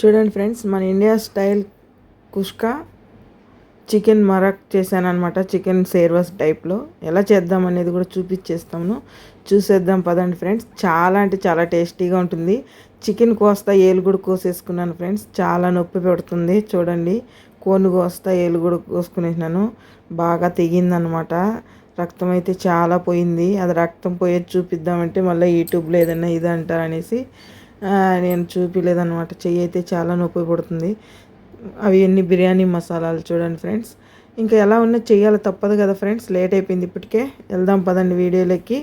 చూడండి ఫ్రెండ్స్ మన India style కుష్కా chicken మరక్ చేశానమాట అనమాట చికెన్ సేర్వస్ టైప్లో ఎలా చేద్దాం అనేది కూడా చూపించేస్తాను. చూసేద్దాం పదండి ఫ్రెండ్స్. చాలా అంటే చాలా టేస్టీగా ఉంటుంది. చికెన్ కోస్తా ఏలుగుడు కోసేసుకున్నాను ఫ్రెండ్స్. చాలా నొప్పి పెడుతుంది చూడండి. కోను కోస్తా ఏలుగుడు కోసుకునేసినాను. బాగా తెగిందనమాట రక్తం అయితే చాలా పోయింది. అది రక్తం పోయేది చూపిద్దామంటే మళ్ళీ యూట్యూబ్లో ఏదైనా ఇది అంటారనేసి నేను చూపించలేదనమాట చెయ్యి అయితే చాలా నొప్పి పడుతుంది. అవి ఎన్ని బిర్యానీ మసాలాలు చూడండి ఫ్రెండ్స్. ఇంకా ఎలా ఉన్నా చెయ్యాలి తప్పదు కదా ఫ్రెండ్స్. లేట్ అయిపోయింది ఇప్పటికే. వెళ్దాం పదండి వీడియోలోకి.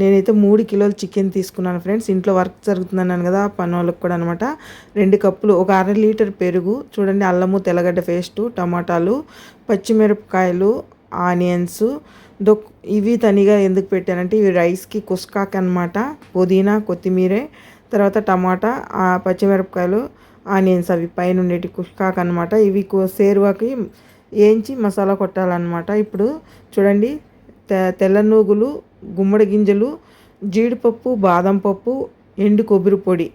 నేనైతే మూడు కిలోలు చికెన్ తీసుకున్నాను ఫ్రెండ్స్. ఇంట్లో వర్క్ జరుగుతుందన్నాను కదా పని వాళ్ళకి కూడా అనమాట రెండు కప్పులు ఒక అర లీటర్ పెరుగు చూడండి అల్లము తెల్లగడ్డ పేస్టు టమాటాలు పచ్చిమిరపకాయలు ఆనియన్స్ దొ ఇవి తనిగా ఎందుకు పెట్టానంటే ఇవి రైస్కి కుస్కాక్ అనమాట పుదీనా కొత్తిమీర తర్వాత టమాటా పచ్చిమిరపకాయలు ఆనియన్స్ అవి పైన ఉండేటి కుస్కాక్ అనమాట ఇవి సేరువాకి వేయించి మసాలా కొట్టాలన్నమాట. ఇప్పుడు చూడండి తె తెల్ల నూగులు గుమ్మడి గింజలు జీడిపప్పు బాదం పప్పు ఎండు కొబ్బరి పొడి.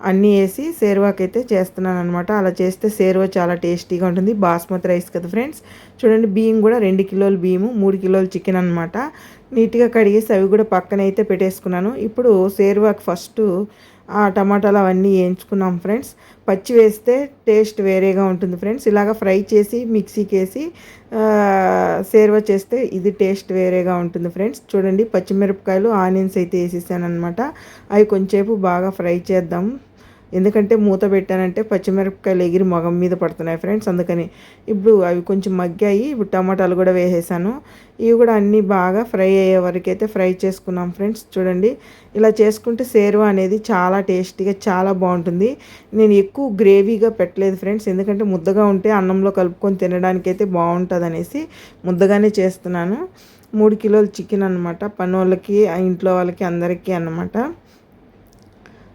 అన్నీ వేసి సేర్వాకి అయితే చేస్తున్నాను అనమాట అలా చేస్తే సేర్వా చాలా టేస్టీగా ఉంటుంది. బాస్మతి రైస్ కదా ఫ్రెండ్స్? చూడండి బియ్యం కూడా రెండు కిలోలు బియ్యము మూడు కిలోలు చికెన్ అనమాట నీట్గా కడిగేసి అవి కూడా పక్కన అయితే పెట్టేసుకున్నాను. ఇప్పుడు సేర్వాకి ఫస్ట్ టమాటాలు అవన్నీ వేయించుకున్నాం ఫ్రెండ్స్. పచ్చి వేస్తే టేస్ట్ వేరేగా ఉంటుంది ఫ్రెండ్స్. ఇలాగ ఫ్రై చేసి మిక్సీకి వేసి సేర్వ చేస్తే ఇది టేస్ట్ వేరేగా ఉంటుంది ఫ్రెండ్స్. చూడండి పచ్చిమిరపకాయలు ఆనియన్స్ అయితే వేసేసాను అనమాట అవి కొంచెంసేపు బాగా ఫ్రై చేద్దాం. ఎందుకంటే మూత పెట్టానంటే పచ్చిమిరపకాయలు ఎగిరి మొగం మీద పడుతున్నాయి ఫ్రెండ్స్ అందుకని ఇప్పుడు అవి కొంచెం మగ్గాయి. ఇప్పుడు టమాటాలు కూడా వేసేసాను. ఇవి కూడా అన్నీ బాగా ఫ్రై అయ్యే వరకు అయితే ఫ్రై చేసుకున్నాం ఫ్రెండ్స్. చూడండి ఇలా చేసుకుంటే సేరువా అనేది చాలా టేస్టీగా చాలా బాగుంటుంది. నేను ఎక్కువ గ్రేవీగా పెట్టలేదు ఫ్రెండ్స్ ఎందుకంటే ముద్దగా ఉంటే అన్నంలో కలుపుకొని తినడానికి అయితే బాగుంటుంది అనేసి ముద్దగానే చేస్తున్నాను. మూడు కిలోలు చికెన్ అనమాట పనోళ్ళకి ఇంట్లో వాళ్ళకి అందరికీ అన్నమాట.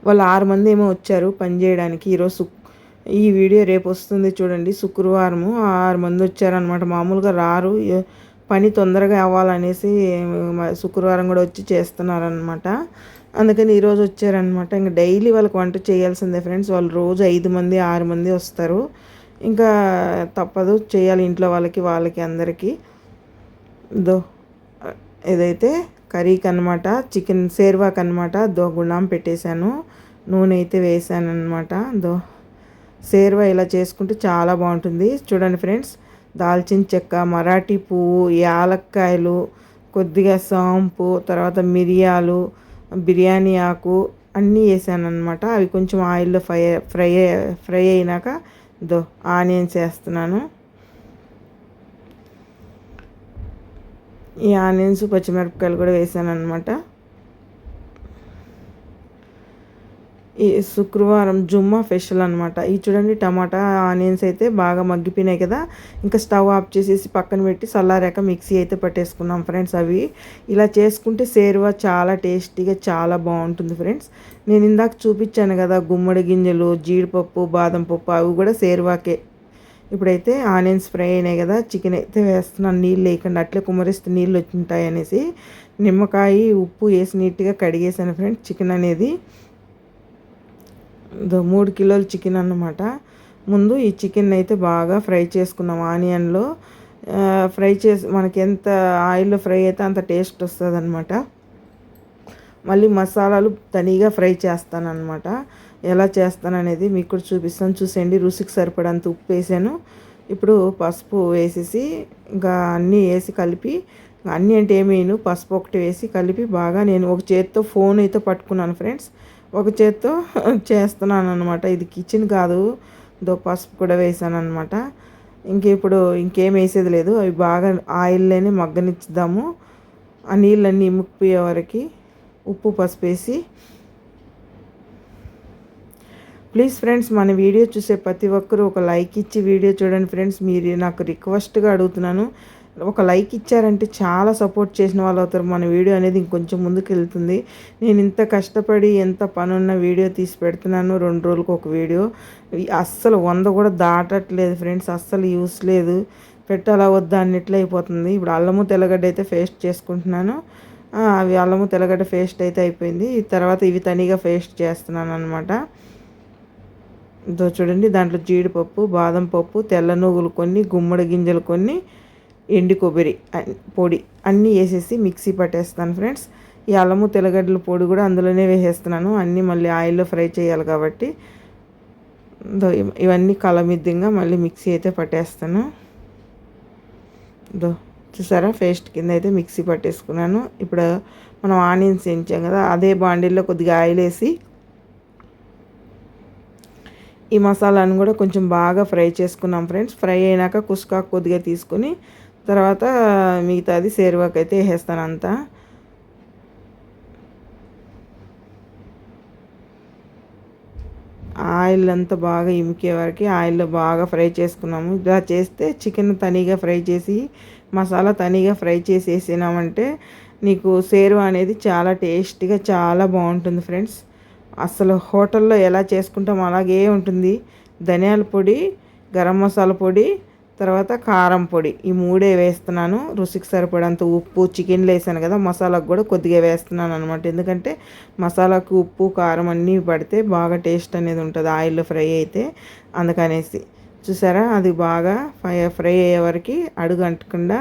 వాళ్ళు ఆరు మంది ఏమో వచ్చారు పని చేయడానికి. ఈరోజు ఈ వీడియో రేపు వస్తుంది చూడండి. శుక్రవారము ఆరు మంది వచ్చారనమాట మామూలుగా రారు. పని తొందరగా అవ్వాలనేసి శుక్రవారం కూడా వచ్చి చేస్తున్నారనమాట అందుకని ఈరోజు వచ్చారనమాట ఇంకా డైలీ వాళ్ళకి వంట చేయాల్సిందే ఫ్రెండ్స్. వాళ్ళు రోజు ఐదు మంది ఆరు మంది వస్తారు. ఇంకా తప్పదు. చేయాలి ఇంట్లో వాళ్ళకి వాళ్ళకి అందరికీ. దో ఇదైతే కర్రీకి అనమాట చికెన్ సేర్వాక్ అనమాట దో గుణాం పెట్టేశాను. నూనె అయితే వేసాను అనమాట దో సేర్వా ఇలా చేసుకుంటే చాలా బాగుంటుంది. చూడండి ఫ్రెండ్స్ దాల్చిన చెక్క మరాఠీ పువ్వు యాలక్కాయలు కొద్దిగా సాంపు తర్వాత మిరియాలు బిర్యానీ ఆకు అన్నీ వేసాను అనమాట అవి కొంచెం ఆయిల్లో ఫ్రై ఫ్రై ఫ్రై అయినాక దో ఆనియన్స్ వేస్తున్నాను. ఈ ఆనియన్స్ పచ్చిమిరపకాయలు కూడా వేసాను అనమాట ఈ శుక్రవారం జుమ్మా ఫెషల్ అనమాట ఈ చూడండి టమాటా ఆనియన్స్ అయితే బాగా మగ్గిపోయినాయి కదా. ఇంకా స్టవ్ ఆఫ్ చేసేసి పక్కన పెట్టి చల్లారాక మిక్సీ అయితే పట్టేసుకున్నాం ఫ్రెండ్స్ అవి. ఇలా చేసుకుంటే సేరువా చాలా టేస్టీగా చాలా బాగుంటుంది ఫ్రెండ్స్. నేను ఇందాక చూపించాను కదా గుమ్మడి గింజలు జీడిపప్పు బాదం పప్పు అవి కూడా సేరువాకే. ఇప్పుడైతే ఆనియన్స్ ఫ్రై అయినాయి కదా చికెన్ అయితే వేస్తున్నాను నీళ్ళు లేకుండా అట్లే కుమరిస్తే నీళ్ళు వచ్చింటాయి అనేసి నిమ్మకాయ ఉప్పు వేసి నీట్గా కడిగేసాను ఫ్రెండ్స్. చికెన్ అనేది మూడు కిలోల చికెన్ అన్నమాట. ముందు ఈ చికెన్ అయితే బాగా ఫ్రై చేసుకున్నాం ఆనియన్లో. ఫ్రై చేసి మనకి ఎంత ఆయిల్లో ఫ్రై అయితే అంత టేస్ట్ వస్తుంది అనమాట మళ్ళీ మసాలాలు తనిగా ఫ్రై చేస్తానన్నమాట. ఎలా చేస్తాననేది మీకు కూడా చూపిస్తాను. చూసేయండి రుచికి సరిపడంత ఉప్పు వేసాను. ఇప్పుడు పసుపు వేసేసి ఇంకా అన్నీ వేసి కలిపి అన్నీ అంటే ఏమేను పసుపు ఒకటి వేసి కలిపి బాగా నేను ఒక చేతితో ఫోన్ అయితే పట్టుకున్నాను ఫ్రెండ్స్. ఒక చేత్తో చేస్తున్నాను అనమాట ఇది కిచెన్ కాదు దో పసుపు కూడా వేసాను అనమాట ఇంక ఇప్పుడు ఇంకేం వేసేది లేదు. అవి బాగా ఆయిల్లోనే మగ్గనిచ్చిద్దాము ఆ నీళ్ళన్నీ ఇముక్కుపోయే వరకు ఉప్పు పసుపు వేసి ప్లీజ్ ఫ్రెండ్స్ మన వీడియో చూసే ప్రతి ఒక్కరూ ఒక లైక్ ఇచ్చి వీడియో చూడండి ఫ్రెండ్స్ మీరు నాకు రిక్వెస్ట్గా అడుగుతున్నాను. ఒక లైక్ ఇచ్చారంటే చాలా సపోర్ట్ చేసిన వాళ్ళు అవుతారు. మన వీడియో అనేది ఇంకొంచెం ముందుకు వెళ్తుంది. నేను ఇంత కష్టపడి ఎంత పనున్న వీడియో తీసి పెడుతున్నాను. రెండు రోజులకు ఒక వీడియో అస్సలు వంద కూడా దాటట్లేదు ఫ్రెండ్స్ అస్సలు యూస్ లేదు. పెట్టాలా వద్దా అన్నిట్లే అయిపోతుంది. ఇప్పుడు అల్లము తెల్లగడ్డ అయితే ఫేస్ట్ చేసుకుంటున్నాను. అవి అల్లము తెల్లగడ్డ ఫేస్ట్ అయితే అయిపోయింది. తర్వాత ఇవి తనిగా ఫేస్ట్ చేస్తున్నాను అనమాట ఇదో చూడండి దాంట్లో జీడిపప్పు బాదం పప్పు తెల్ల నువ్వులు కొన్ని గుమ్మడి గింజలు కొన్ని ఎండి కొబ్బరి పొడి అన్నీ వేసేసి మిక్సీ పట్టేస్తాను ఫ్రెండ్స్. ఈ అల్లము తెల్లగడ్డల పొడి కూడా అందులోనే వేసేస్తున్నాను. అన్నీ మళ్ళీ ఆయిల్లో ఫ్రై చేయాలి కాబట్టి. ఇవన్నీ కలమిద్దంగా మళ్ళీ మిక్సీ అయితే పట్టేస్తాను. దో చూసారా పేస్ట్ కింద అయితే మిక్సీ పట్టేసుకున్నాను. ఇప్పుడు మనం ఆనియన్స్ వేయించాం కదా అదే బాండీల్లో కొద్దిగా ఆయిల్ వేసి ఈ మసాలాను కూడా కొంచెం బాగా ఫ్రై చేసుకున్నాం ఫ్రెండ్స్. ఫ్రై అయినాక కుస్కా కొద్దిగా తీసుకుని తర్వాత మిగతాది సేరువాకి అయితే వేసేస్తాను అంతా. ఆయిల్ అంతా బాగా ఇమికే వరకు ఆయిల్లో బాగా ఫ్రై చేసుకున్నాము. ఇలా చేస్తే చికెన్ తనిగా ఫ్రై చేసి మసాలా తనీగా ఫ్రై చేసి వేసినామంటే నీకు సేరు అనేది చాలా టేస్టీగా చాలా బాగుంటుంది ఫ్రెండ్స్. అసలు హోటల్లో ఎలా చేసుకుంటాం అలాగే ఉంటుంది. ధనియాల పొడి గరం మసాలా పొడి తర్వాత కారం పొడి. ఈ మూడే వేస్తున్నాను. రుచికి సరిపడంత ఉప్పు చికెన్లో వేసాను కదా మసాలాకు కూడా కొద్దిగా వేస్తున్నాను అనమాట ఎందుకంటే మసాలాకు ఉప్పు కారం అన్నీ పడితే బాగా టేస్ట్ అనేది ఉంటుంది ఆయిల్లో ఫ్రై అయితే. అందుకనేసి చూసారా అది బాగా ఫ్రై ఫ్రై అయ్యే వరకు అడుగు అంటకుండా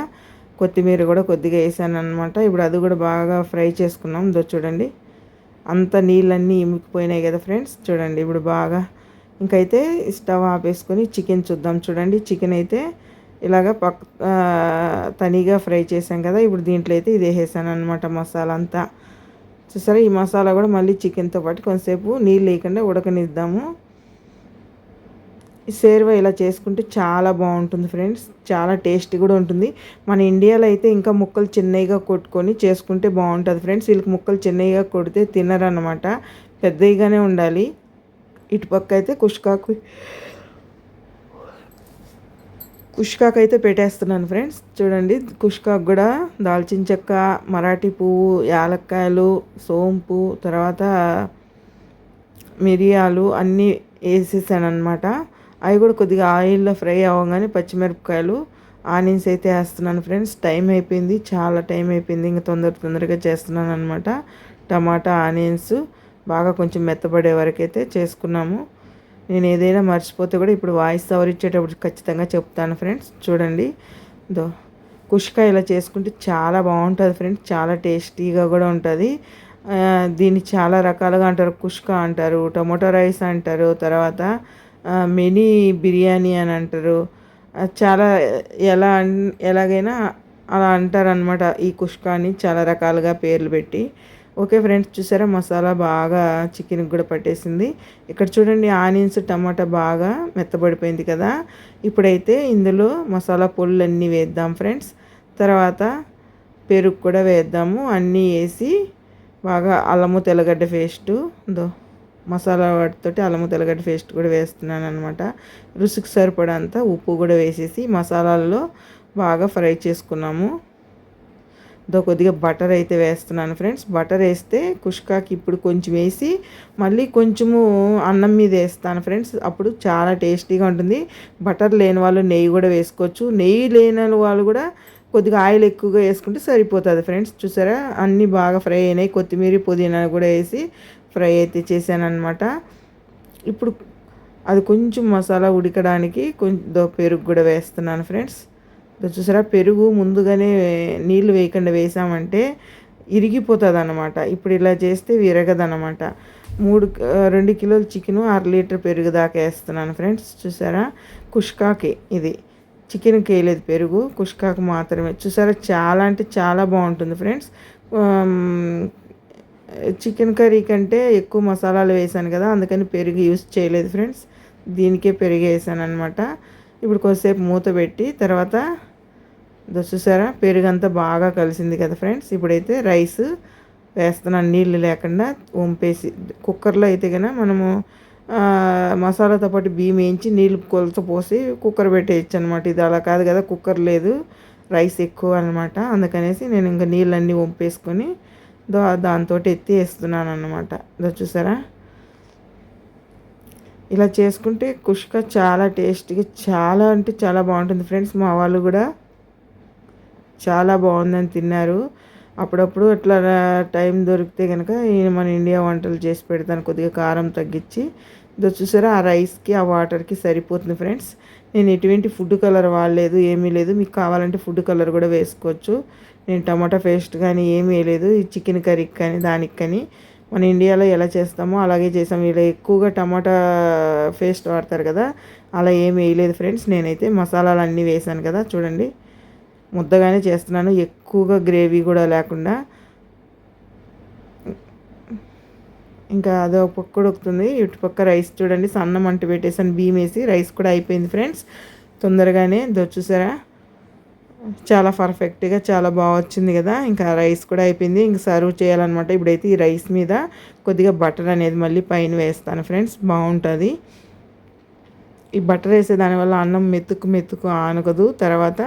కొత్తిమీర కూడా కొద్దిగా వేసాను అనమాట ఇప్పుడు అది కూడా బాగా ఫ్రై చేసుకున్నాం. దో చూడండి. అంత నీళ్ళన్నీ ఇమికిపోయినాయి కదా ఫ్రెండ్స్. చూడండి ఇప్పుడు బాగా ఇంకైతే స్టవ్ ఆపేసుకొని చికెన్ చూద్దాం. చూడండి చికెన్ అయితే ఇలాగ పక్ తనిగా ఫ్రై చేసాం కదా. ఇప్పుడు దీంట్లో అయితే ఇది వేసేసాను అనమాట మసాలా అంతా. చూసారా ఈ మసాలా కూడా మళ్ళీ చికెన్తో పాటు కొంతసేపు నీళ్ళు లేకుండా ఉడకనిద్దాము. ఈ సేర్వ ఇలా చేసుకుంటే చాలా బాగుంటుంది ఫ్రెండ్స్. చాలా టేస్టీ కూడా ఉంటుంది. మన ఇండియాలో అయితే ఇంకా ముక్కలు చిన్నగా కొట్టుకొని చేసుకుంటే బాగుంటుంది ఫ్రెండ్స్. వీళ్ళకి ముక్కలు చిన్నగా కొడితే తినరన్నమాట. పెద్దగానే ఉండాలి. ఇటుపక్క అయితే కుష్కాకు కుష్కాకు అయితే పెట్టేస్తున్నాను ఫ్రెండ్స్. చూడండి కుష్కాకు కూడా దాల్చిన చెక్క మరాఠీ పువ్వు యాలక్కాయలు సోంపు తర్వాత మిరియాలు అన్నీ వేసేసాను అనమాట అవి కూడా కొద్దిగా ఆయిల్లో ఫ్రై అవ్వగానే పచ్చిమిరపకాయలు ఆనియన్స్ అయితే వేస్తున్నాను ఫ్రెండ్స్. టైం అయిపోయింది చాలా టైం అయిపోయింది. ఇంకా తొందర తొందరగా చేస్తున్నాను అనమాట టమాటా ఆనియన్స్ బాగా కొంచెం మెత్తబడే వరకు అయితే చేసుకున్నాము. నేను ఏదైనా మర్చిపోతే కూడా ఇప్పుడు వాయిస్ సవరించేటప్పుడు ఖచ్చితంగా చెప్తాను ఫ్రెండ్స్. చూడండి దో కుష్క ఇలా చేసుకుంటే చాలా బాగుంటుంది ఫ్రెండ్స్. చాలా టేస్టీగా కూడా ఉంటుంది. దీన్ని చాలా రకాలుగా అంటారు. కుష్క అంటారు టొమాటో రైస్ అంటారు తర్వాత మినీ బిర్యానీ అని అంటారు. చాలా ఎలా ఎలాగైనా అలా అంటారనమాట ఈ కుష్కాని చాలా రకాలుగా పేర్లు పెట్టి. ఓకే ఫ్రెండ్స్ చూసారా మసాలా బాగా చికెన్కి కూడా పట్టేసింది. ఇక్కడ చూడండి ఆనియన్స్ టమాటా బాగా మెత్తబడిపోయింది కదా. ఇప్పుడైతే ఇందులో మసాలా పొళ్ళు అన్నీ వేద్దాం ఫ్రెండ్స్. తర్వాత పెరుగు కూడా వేద్దాము. అన్నీ వేసి బాగా అల్లము తెల్లగడ్డ పేస్టు దో మసాలా వాటితోటి అల్లము తెల్లగడ్డ పేస్ట్ కూడా వేస్తున్నాను అనమాట రుచికి సరిపడంత ఉప్పు కూడా వేసేసి మసాలాల్లో బాగా ఫ్రై చేసుకున్నాము. దో కొద్దిగా బటర్ అయితే వేస్తున్నాను ఫ్రెండ్స్. బటర్ వేస్తే కుష్కాకి ఇప్పుడు కొంచెం వేసి మళ్ళీ కొంచెము అన్నం మీద వేస్తాను ఫ్రెండ్స్. అప్పుడు చాలా టేస్టీగా ఉంటుంది. బటర్ లేని వాళ్ళు నెయ్యి కూడా వేసుకోవచ్చు. నెయ్యి లేని వాళ్ళు కూడా కొద్దిగా ఆయిల్ ఎక్కువగా వేసుకుంటే సరిపోతుంది ఫ్రెండ్స్. చూసారా? అన్నీ బాగా ఫ్రై అయినాయి. కొత్తిమీర పుదీనా కూడా వేసి ఫ్రై అయితే చేశాను అనమాట ఇప్పుడు అది కొంచెం మసాలా ఉడకడానికి కొంచెం పెరుగు కూడా వేస్తున్నాను ఫ్రెండ్స్. చూసారా పెరుగు ముందుగానే నీళ్ళు వేయకుండా వేసామంటే ఇరిగిపోతుంది అనమాట ఇప్పుడు ఇలా చేస్తే విరగదనమాట మూడు రెండు కిలోల చికెను అర లీటర్ పెరుగు దాకా వేస్తున్నాను ఫ్రెండ్స్. చూసారా కుష్కాకి ఇది. చికెన్కి వేయలేదు పెరుగు కుష్కాకు మాత్రమే. చూసారా చాలా అంటే చాలా బాగుంటుంది ఫ్రెండ్స్. చికెన్ కర్రీ కంటే ఎక్కువ మసాలాలు వేసాను కదా అందుకని పెరుగు యూస్ చేయలేదు ఫ్రెండ్స్. దీనికే పెరుగు వేసాను అనమాట ఇప్పుడు కొద్దిసేపు మూత పెట్టి తర్వాత చూసారా పెరుగంతా బాగా కలిసింది కదా ఫ్రెండ్స్. ఇప్పుడైతే రైస్ వేస్తున్నాను నీళ్ళు లేకుండా వంపేసి కుక్కర్లో అయితే కనుక మనము మసాలాతో పాటు బియ్యం వేయించి నీళ్ళు కొలత పోసి కుక్కర్ పెట్టేయచ్చు అనమాట ఇది అలా కాదు కదా కుక్కర్ లేదు రైస్ ఎక్కువ అనమాట అందుకనేసి నేను ఇంకా నీళ్ళన్నీ వంపేసుకొని దా దాంతో ఎత్తి వేస్తున్నాను అనమాట ఇదో చూసారా? ఇలా చేసుకుంటే కుష్క చాలా టేస్టీగా చాలా అంటే చాలా బాగుంటుంది ఫ్రెండ్స్. మా వాళ్ళు కూడా చాలా బాగుందని తిన్నారు. అప్పుడప్పుడు అట్లా టైం దొరికితే కనుక మన ఇండియా వంటలు చేసి పెడతాను. కొద్దిగా కారం తగ్గించి. ఇదో చూసారా? ఆ రైస్కి ఆ వాటర్కి సరిపోతుంది ఫ్రెండ్స్. నేను ఎటువంటి ఫుడ్ కలర్ వాడలేదు ఏమీ లేదు. మీకు కావాలంటే ఫుడ్ కలర్ కూడా వేసుకోవచ్చు. నేను టమాటా పేస్ట్ కానీ ఏమీ వేయలేదు. ఈ చికెన్ కర్రీకి కానీ దానికి కానీ మన ఇండియాలో ఎలా చేస్తామో అలాగే చేసాము ఇలా ఎక్కువగా టమాటా పేస్ట్ వాడతారు కదా అలా ఏమి వేయలేదు ఫ్రెండ్స్. నేనైతే మసాలాలు అన్నీ వేసాను కదా చూడండి. ముద్దగానే చేస్తున్నాను. ఎక్కువగా గ్రేవీ కూడా లేకుండా. ఇంకా అదో పక్క ఉడుకుతుంది. ఇటు పక్క రైస్ చూడండి. సన్నం అంటు పెట్టేసాను. బియ్యం వేసి రైస్ కూడా అయిపోయింది ఫ్రెండ్స్. తొందరగానే దొచ్చుసారా? చాలా పర్ఫెక్ట్గా చాలా బాగా వచ్చింది కదా. ఇంకా రైస్ కూడా అయిపోయింది. ఇంకా సర్వ్ చేయాలన్నమాట ఇప్పుడైతే ఈ రైస్ మీద. కొద్దిగా బటర్ అనేది మళ్ళీ పైన వేస్తాను ఫ్రెండ్స్ బాగుంటుంది. ఈ బటర్ వేసే దానివల్ల అన్నం మెతుకు మెతుకు ఆనకదు. తర్వాత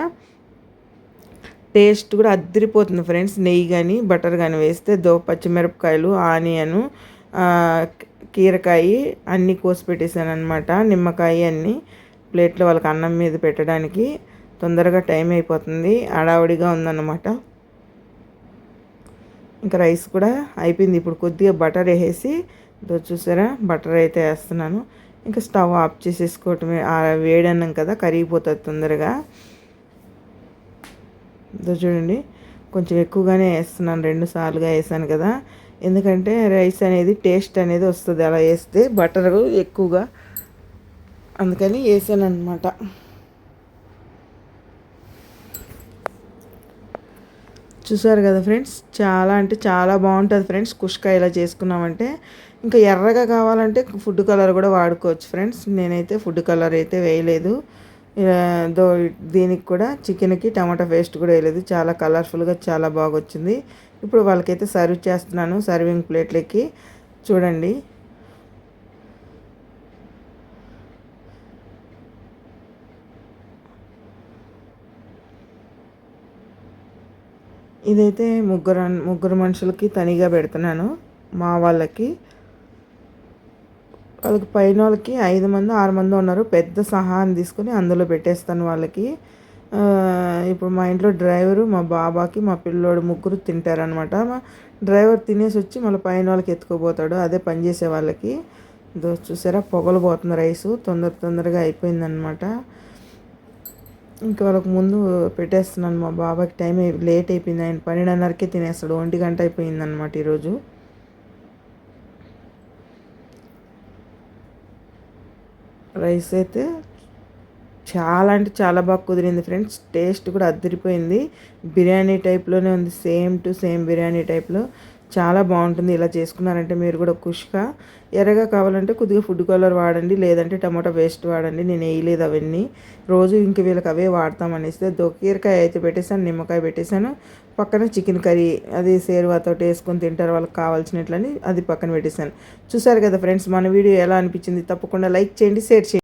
టేస్ట్ కూడా అద్దరిపోతుంది ఫ్రెండ్స్ నెయ్యి కానీ బటర్ కానీ వేస్తే దో పచ్చిమిరపకాయలు ఆనియను కీరకాయ అన్నీ కోసి పెట్టేశాను అనమాట నిమ్మకాయ అన్నీ ప్లేట్లో వాళ్ళకి అన్నం మీద పెట్టడానికి. తొందరగా టైం అయిపోతుంది. హడావుడిగా ఉందన్నమాట. ఇంకా రైస్ కూడా అయిపోయింది. ఇప్పుడు కొద్దిగా బటర్ వేసేసి చూసారా? బటర్ అయితే వేస్తున్నాను. ఇంకా స్టవ్ ఆఫ్ చేసేసుకోవటమే. వేడన్నాం కదా కరిగిపోతుంది తొందరగా. చూడండి. కొంచెం ఎక్కువగానే వేస్తున్నాను. రెండు సార్లుగా వేసాను కదా. ఎందుకంటే రైస్ అనేది టేస్ట్ అనేది వస్తుంది. అలా వేస్తే బటర్ ఎక్కువగా. అందుకని వేసాను అనమాట చూసారు కదా ఫ్రెండ్స్? చాలా అంటే చాలా బాగుంటుంది ఫ్రెండ్స్ కుష్కాయ ఇలా చేసుకున్నామంటే. ఇంకా ఎర్రగా కావాలంటే ఫుడ్ కలర్ కూడా వాడుకోవచ్చు ఫ్రెండ్స్. నేనైతే ఫుడ్ కలర్ అయితే వేయలేదు. దో దీనికి కూడా చికెన్కి టమాటా పేస్ట్ కూడా వేయలేదు. చాలా కలర్ఫుల్గా చాలా బాగా వచ్చింది ఇప్పుడు వాళ్ళకైతే సర్వ్ చేస్తున్నాను సర్వింగ్ ప్లేట్లకి. చూడండి. ఇదైతే ముగ్గురు ముగ్గురు మనుషులకి తనిగా పెడుతున్నాను. మా వాళ్ళకి. వాళ్ళకి పైన వాళ్ళకి ఐదు మంది ఆరు మంది ఉన్నారు. పెద్ద సహాయం తీసుకొని అందులో పెట్టేస్తాను వాళ్ళకి. ఇప్పుడు మా ఇంట్లో డ్రైవరు మా బాబాకి మా పిల్లోడు ముగ్గురు తింటారనమాట మా డ్రైవర్ తినేసి వచ్చి మళ్ళీ పైన వాళ్ళకి ఎత్తుకుపోతాడు. అదే పనిచేసే వాళ్ళకి. చూసారా? పొగలు పోతుంది రైసు. తొందర తొందరగా అయిపోయిందనమాట ఇంకా వాళ్ళకు ముందు పెట్టేస్తున్నాను మా బాబాకి టైం లేట్ అయిపోయింది. ఆయన పన్నెండున్నరకే తినేస్తాడు. ఒంటి గంట అయిపోయిందనమాట ఈరోజు. రైస్ అయితే చాలా అంటే చాలా బాగా కుదిరింది ఫ్రెండ్స్. టేస్ట్ కూడా అద్దరిపోయింది బిర్యానీ టైప్లోనే ఉంది. సేమ్ టు సేమ్ బిర్యానీ టైప్లో. చాలా బాగుంటుంది ఇలా చేసుకున్నారంటే మీరు కూడా కుష్గా ఎర్రగా కావాలంటే కొద్దిగా ఫుడ్ కలర్ వాడండి లేదంటే టమాటా వేస్ట్ వాడండి. నేను వేయలేదు అవన్నీ. రోజు ఇంక వీళ్ళకి అవే వాడతామనేస్తే దొక్కీరకాయ అయితే పెట్టేశాను నిమ్మకాయ పెట్టేశాను. పక్కన చికెన్ కర్రీ అది సేరువాతో వేసుకొని తింటారు వాళ్ళకి కావాల్సినట్లని అది పక్కన పెట్టేశాను. చూసారు కదా ఫ్రెండ్స్ మన వీడియో ఎలా అనిపించింది? తప్పకుండా లైక్ చేయండి షేర్ చేయండి.